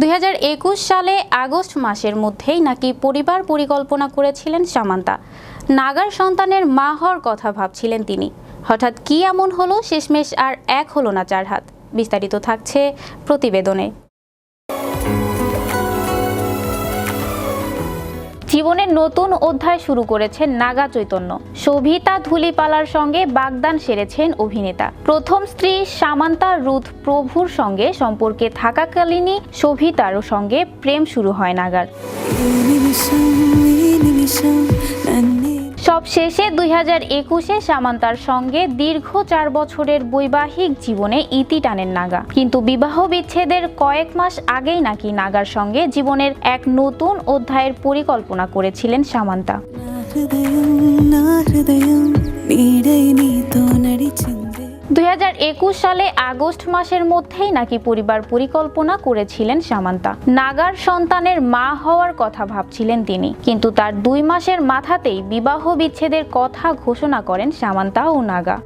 দুই হাজার একুশ সালে আগস্ট মাসের মধ্যেই নাকি পরিবার পরিকল্পনা করেছিলেন সামান্তা। নাগার সন্তানের মা হওয়ার কথা ভাবছিলেন তিনি। হঠাৎ কি এমন হলো? শেষমেশ আর এক হলো না চার হাত। বিস্তারিত থাকছে প্রতিবেদনে। জীবনের নতুন অধ্যায় শুরু করেছেন নাগা চৈতন্য। শোভিতা ধুলিপালার সঙ্গে বাগদান সেরেছেন অভিনেতা। প্রথম স্ত্রী সামান্তা রুথ প্রভুর সঙ্গে সম্পর্কে থাকাকালীনই শোভিতার সঙ্গে প্রেম শুরু হয় নাগার। সবশেষে দুই হাজার একুশে সামান্তার সঙ্গে দীর্ঘ চার বছরের বৈবাহিক জীবনে ইতি টানেন নাগা। কিন্তু বিবাহ বিচ্ছেদের কয়েক মাস আগেই নাকি নাগার সঙ্গে জীবনের এক নতুন অধ্যায়ের পরিকল্পনা করেছিলেন সামান্তা। দুই হাজার একুশ সালে আগস্ট মাসের মধ্যেই নাকি পরিবার পরিকল্পনা করেছিলেন সামান্তা। নাগার সন্তানের মা হওয়ার কথা ভাবছিলেন তিনি। কিন্তু তার দুই মাসের মাথাতেই বিবাহ বিচ্ছেদের কথা ঘোষণা করেন সামান্তা ও নাগা।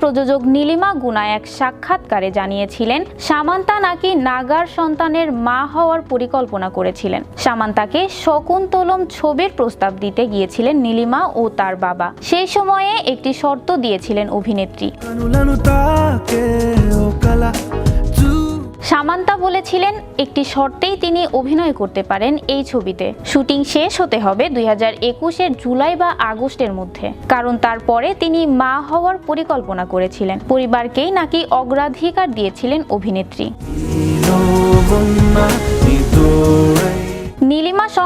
প্রযোজক নীলিমা গুনা এক সাক্ষাৎকারে জানিয়েছিলেন সামান্তা নাকি নাগার সন্তানের মা হওয়ার পরিকল্পনা করেছিলেন। সামান্তাকে শকুন্তলম ছবির প্রস্তাব দিতে গিয়েছিলেন নীলিমা ও তার বাবা। সেই সময়ে একটি শর্ত দিয়েছিলেন অভিনেত্রী। সামান্তা বলেছিলেন একটি শর্তে তিনি অভিনয় করতে পারেন এই ছবিতে। শুটিং শেষ হতে হবে দুই হাজার একুশের জুলাই বা আগস্টের মধ্যে। কারণ তারপরে তিনি মা হওয়ার পরিকল্পনা করেছিলেন। পরিবারকেই নাকি অগ্রাধিকার দিয়েছিলেন অভিনেত্রী।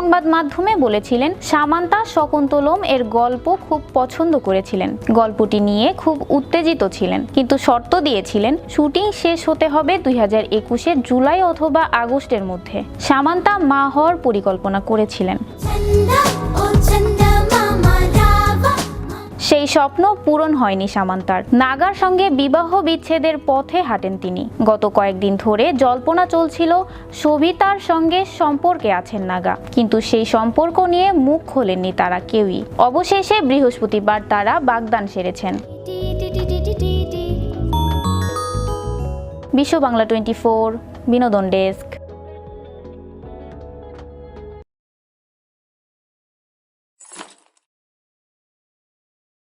সংবাদ মাধ্যমে বলেছিলেন, সামান্তা শকুন্তলম এর গল্প খুব পছন্দ করেছিলেন। গল্পটি নিয়ে খুব উত্তেজিত ছিলেন, কিন্তু শর্ত দিয়েছিলেন, শুটিং শেষ হতে হবে দুই হাজার একুশের জুলাই অথবা আগস্টের মধ্যে। সামান্তা মা হওয়ার পরিকল্পনা করেছিলেন। সেই স্বপ্ন পূরণ হয়নি সামান্তার। নাগার সঙ্গে বিবাহ বিচ্ছেদের পথে হাঁটেন তিনি। গত কয়েকদিন ধরে জল্পনা চলছিল সবিতার সঙ্গে সম্পর্কে আছেন নাগা। কিন্তু সেই সম্পর্ক নিয়ে মুখ খোলেননি তারা কেউই। অবশেষে বৃহস্পতিবার তারা বাগদান সেরেছেন। বিশ্ব বাংলা টোয়েন্টি ফোর, বিনোদন ডেস্ক।